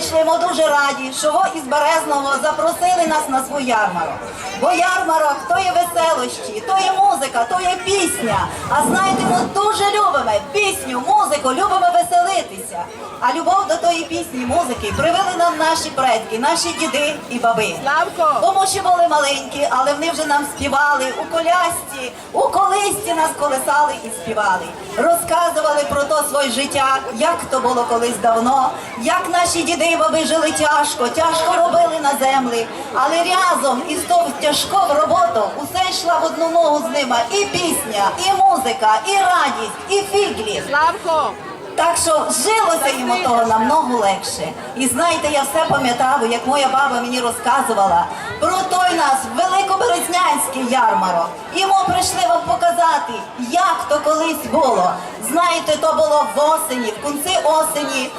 прийшли, ми дуже раді, що ви із Березного запросили нас на свій ярмарок. Бо ярмарок то є веселощі, то є музика, то є пісня. А знаєте, ми дуже любимо пісню, музику, любимо веселитися. А любов до тої пісні, музики привели нам наші предки, наші діди і баби. Славко! Тому що були маленькі, але вони вже нам співали у колясці, у колисці нас колесали і співали. Розказували про то своє життя, як то було колись давно, як наші діди і баби жили тяжко, тяжко робили на землі, але разом із того тяжкою роботою усе йшла в одну ногу з ними. І пісня, і музика, і радість, і фіглі. Славко! Так що жилося йому того намного легше. І знаєте, я все пам'ятаю, як моя баба мені розказувала про той нас великоберезнянський ярмарок. Ми прийшли вам показати, як то колись було. Знаєте, то було в осені, в кінці осені,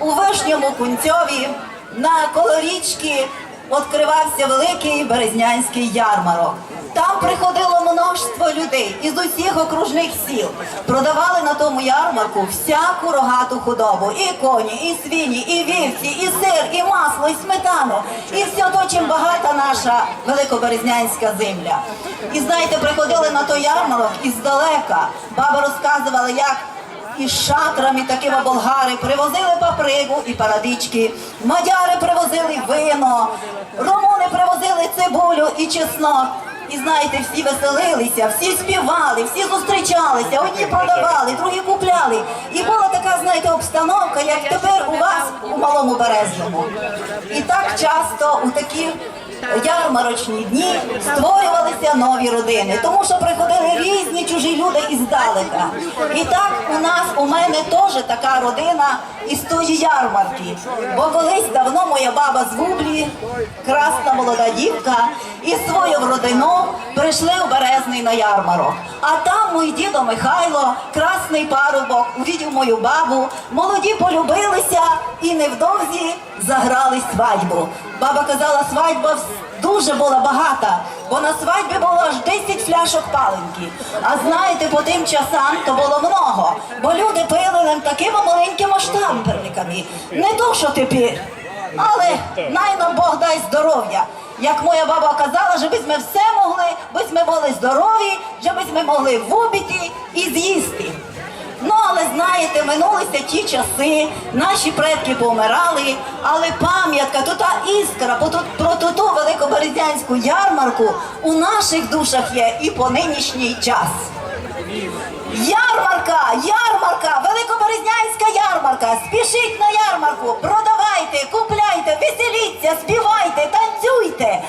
у вишньому кунцьові, на коло річки відкривався великий березнянський ярмарок. Там приходило множество людей із усіх окружних сіл. Продавали на тому ярмарку всяку рогату худобу, і коні, і свині, і вівці, і сир, і масло, і сметану, і все то, чим багата наша великоберезнянська земля. І знаєте, приходили на той ярмарок іздалека. Баба розказувала, як із шатрами такими болгари привозили папригу і парадички, мадяри привозили вино, румуни привозили цибулю і чеснок. І знаєте, всі веселилися, всі співали, всі зустрічалися, одні продавали, другі купляли. І була така, знаєте, обстановка, як тепер у вас у малому березному. І так часто у такі ярмарочні дні створювалися нові родини, тому що приходили різні чужі люди іздалека. І так у нас, у мене теж така родина із тої ярмарки. Бо колись давно моя баба з Гублі, красна молода дівка, і свою родину прийшли у Березний на ярмарок. А там мій дідо Михайло, красний парубок, увидів мою бабу, молоді полюбилися і невдовзі заграли свадьбу. Баба казала, свадьба дуже була багата, бо на свадьбі було аж 10 фляшок паленки. А знаєте, по тим часам то було много, бо люди пили нам такими маленькими штамперниками. Не то, що тепер. Але най нам Бог дай здоров'я. Як моя баба казала, щоб ми все могли, би ми були здорові, щоб ми могли вубити і з'їсти. Ну, але знаєте, минулися ті часи, наші предки помирали, але пам'ятка, то та іскра про ту, ту, великоберезянську ярмарку у наших душах є і по нинішній час. Ярмарка, ярмарка, великоберезнянська ярмарка. Спішіть на ярмарку, продавайте, купляйте, веселіться, співайте, танцюйте.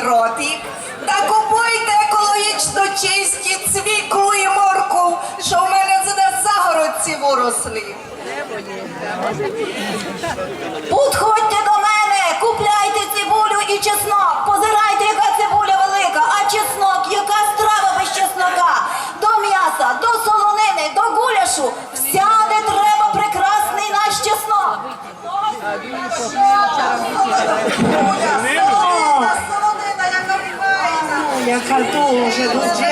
Ротик. Та купуйте екологічно чисті цвіклу і морку, що в мене за загородці виросли. Підходьте дуже, дуже.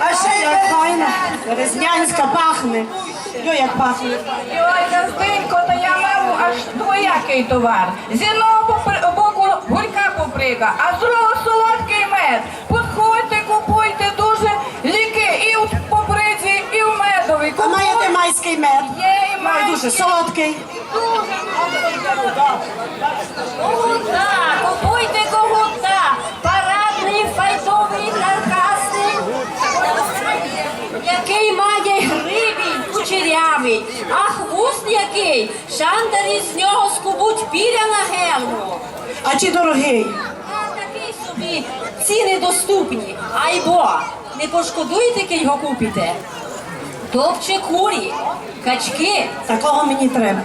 А ще як файно. Березнянська пахне. Йо, як пахне. Ой, Газденько, та я мав аж двоякий товар. З одного боку гулька поприка, а з другого солодкий мед. Підходьте, купуйте дуже ліки і в поприці, і в медовий. А маєте майський мед? Є і Ой, майський. дуже солодкий. Когута, купуйте когута, який має грибінь кучерявий, а хвост який, шандарі з нього скубуть піря на гелму. А чи дорогий? А такий собі ціни доступні. Айбо, не пошкодуєте, ки його купите. Топче курі, качки, Такого мені треба.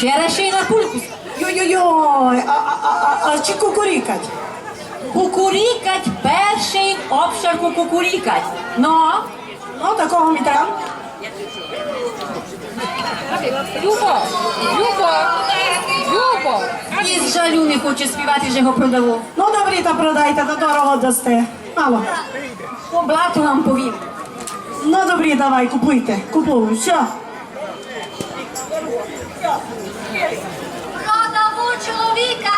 через й на пульку. Йой-йой, а, а, а, а чи кукурікать? Кукурікать перший обшарку кукурікать. Ну, Ну, такого мені треба. Любо, Любо, Любо. І з жалю не хоче співати, що його продаву. Ну, добрі, та продайте, то дорого дасте. Мало. По блату вам повім. Ну, добрі, давай, купуйте. Купуй, все. Продаву чоловіка.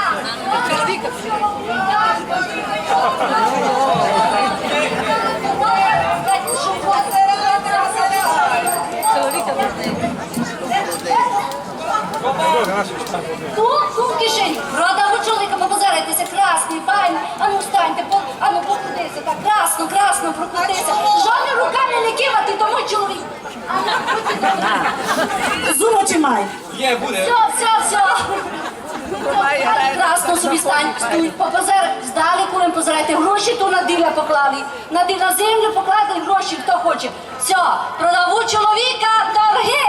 Тут, тут в кишені. Продаву чоловіка, побазаритися, красний, файний. Ану встаньте, по, ану прокрутися, так, красно, красно прокрутися. Жодні руками не кивати, то мой чоловік. Ану, крутіть. Зума чи май? Є, буде. Все, все, все. Красно собі стань, стуй, попозер, здалі курим позирайте, гроші ту на диля поклали. На ди- на землю покладали гроші, хто хоче. Все, продаву чоловіка, торги.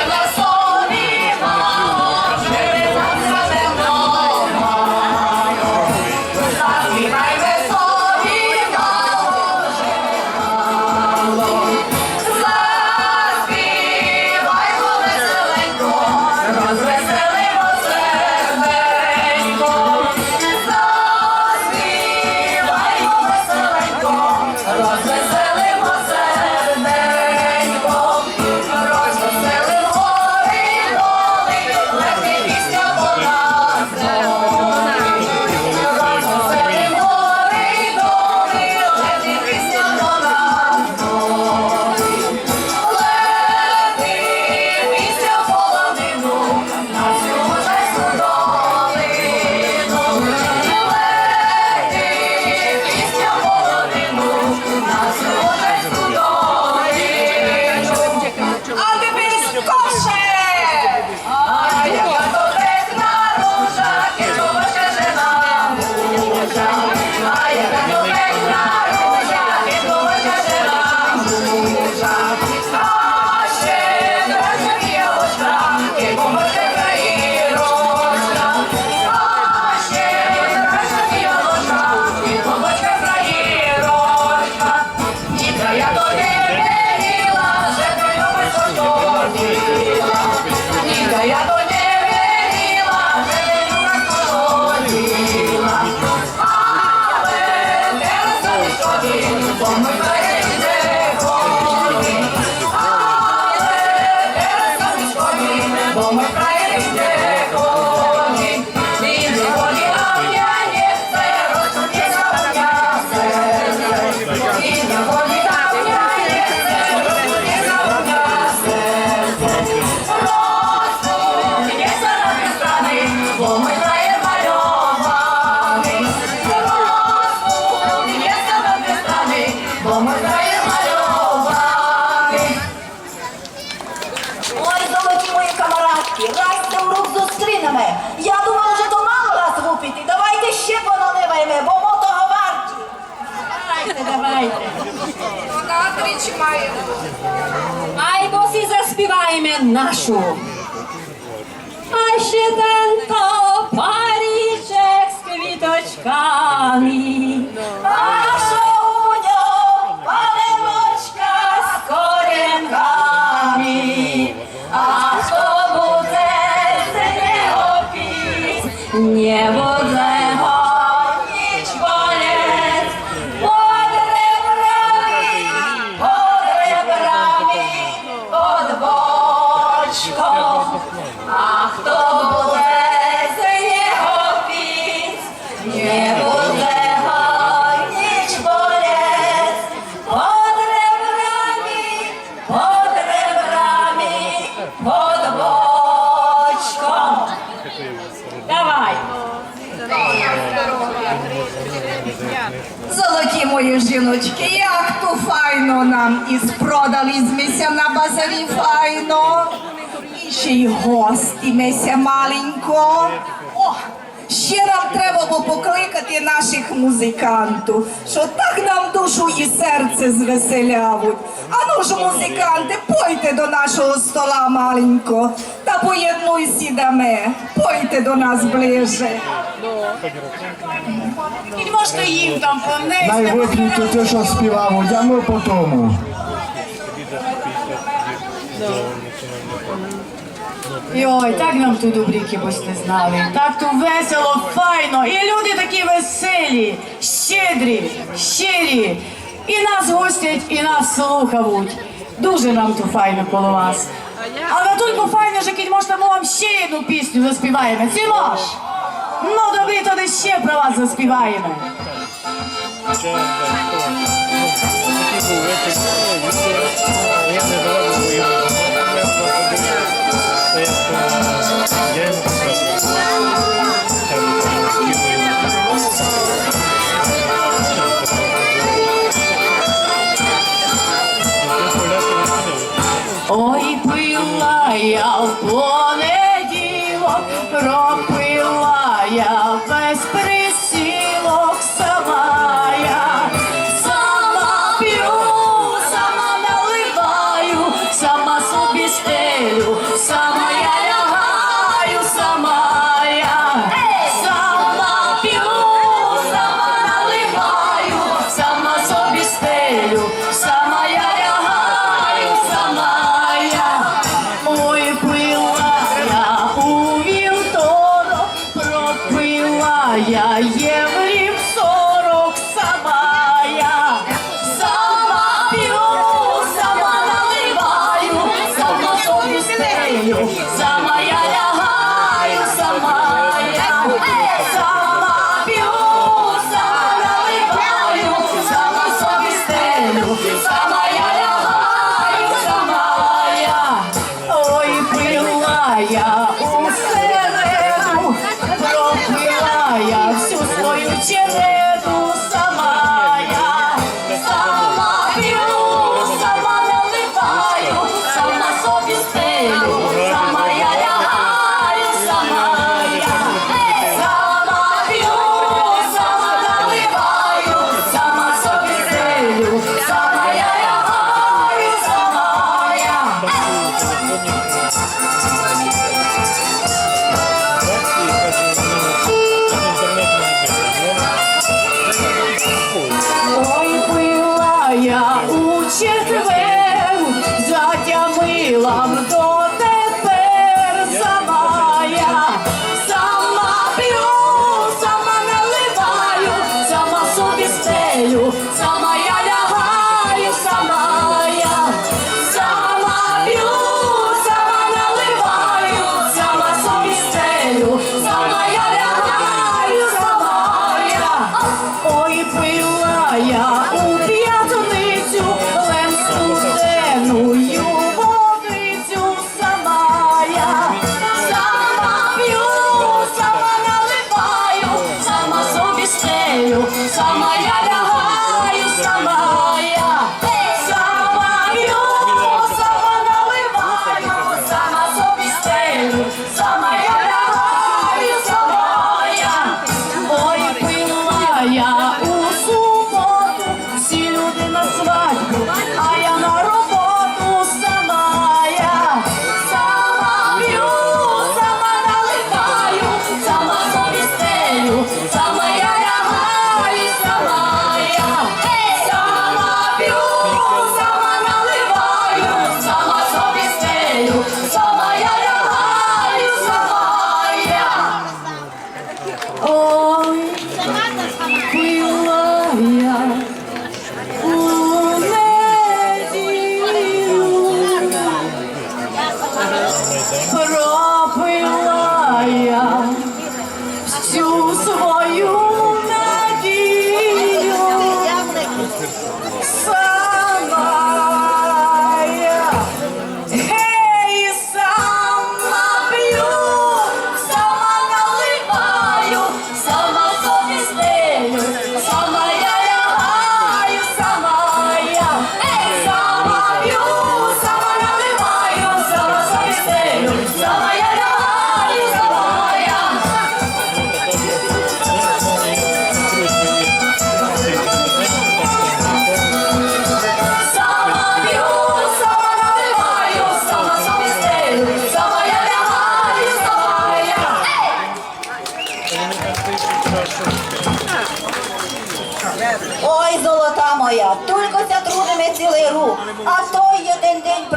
А нашу. А ще тento парічек з квіточками. На базарі файно. І ще й гостімеся маленько. О, ще нам треба було покликати наших музикантів, що так нам душу і серце звеселявуть. А ну ж, музиканти, пойте до нашого стола маленько, та поєднуй сідаме, пойте до нас ближе. І можете їм там понести. Найвип'ють те, що співав, а ми по тому. Йой, так нам тут добріки будьте знали. Так тут весело, файно. І люди такі веселі, щедрі, щирі. І нас гостять, і нас слухають. Дуже нам тут файно коло вас. Але тільки файно, що кінь можна ми вам ще одну пісню заспіваємо. Ці мож? Ну, добрі, тоді ще про вас заспіваємо. Я не Ой, пила я в плод. ciebie. 加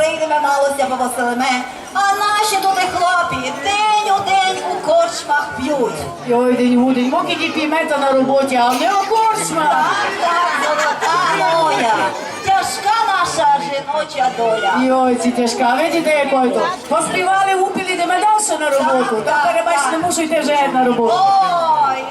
прийдеме малося Василиме, а наші туди хлопі день у день у корчмах п'ють. Ой, день у день, поки ті пімета на роботі, а не у корчмах. Так, так, золота моя, тяжка наша жіноча доля. Йой, ці тяжка, видіте, якою то. Поспівали гупілі, йдемо далі на роботу. Так, Та перебач, так. не мушу вже на роботу. Ой,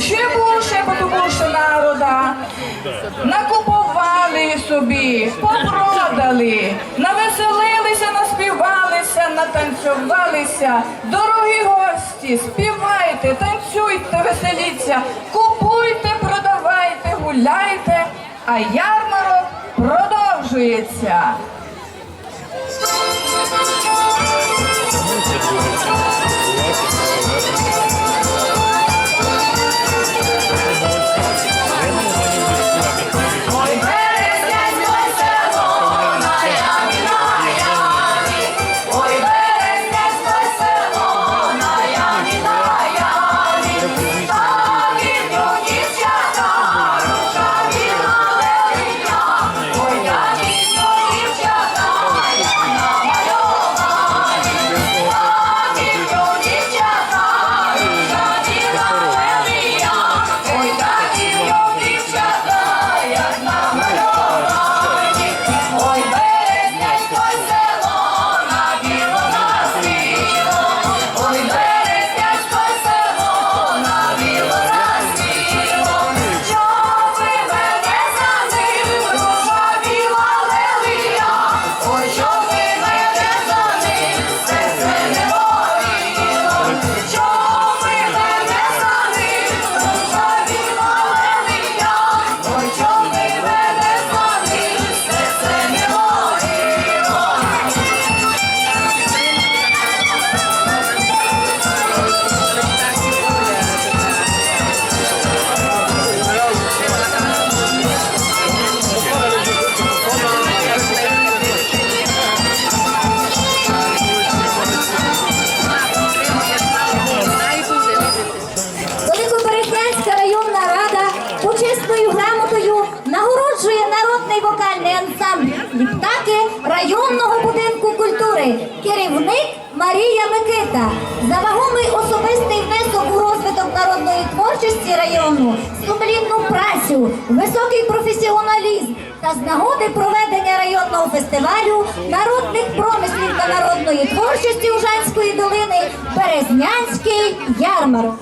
ще тому що народа. Накупували собі, попродали, навеселилися, наспівалися, натанцювалися. Дорогі гості, співайте, танцюйте, веселіться, купуйте, продавайте, гуляйте, а ярмарок продовжується. Марія Микита за вагомий особистий внесок у розвиток народної творчості району, сумлінну працю, високий професіоналізм та з нагоди проведення районного фестивалю народних промислів та народної творчості Ужанської долини Березнянський ярмарок.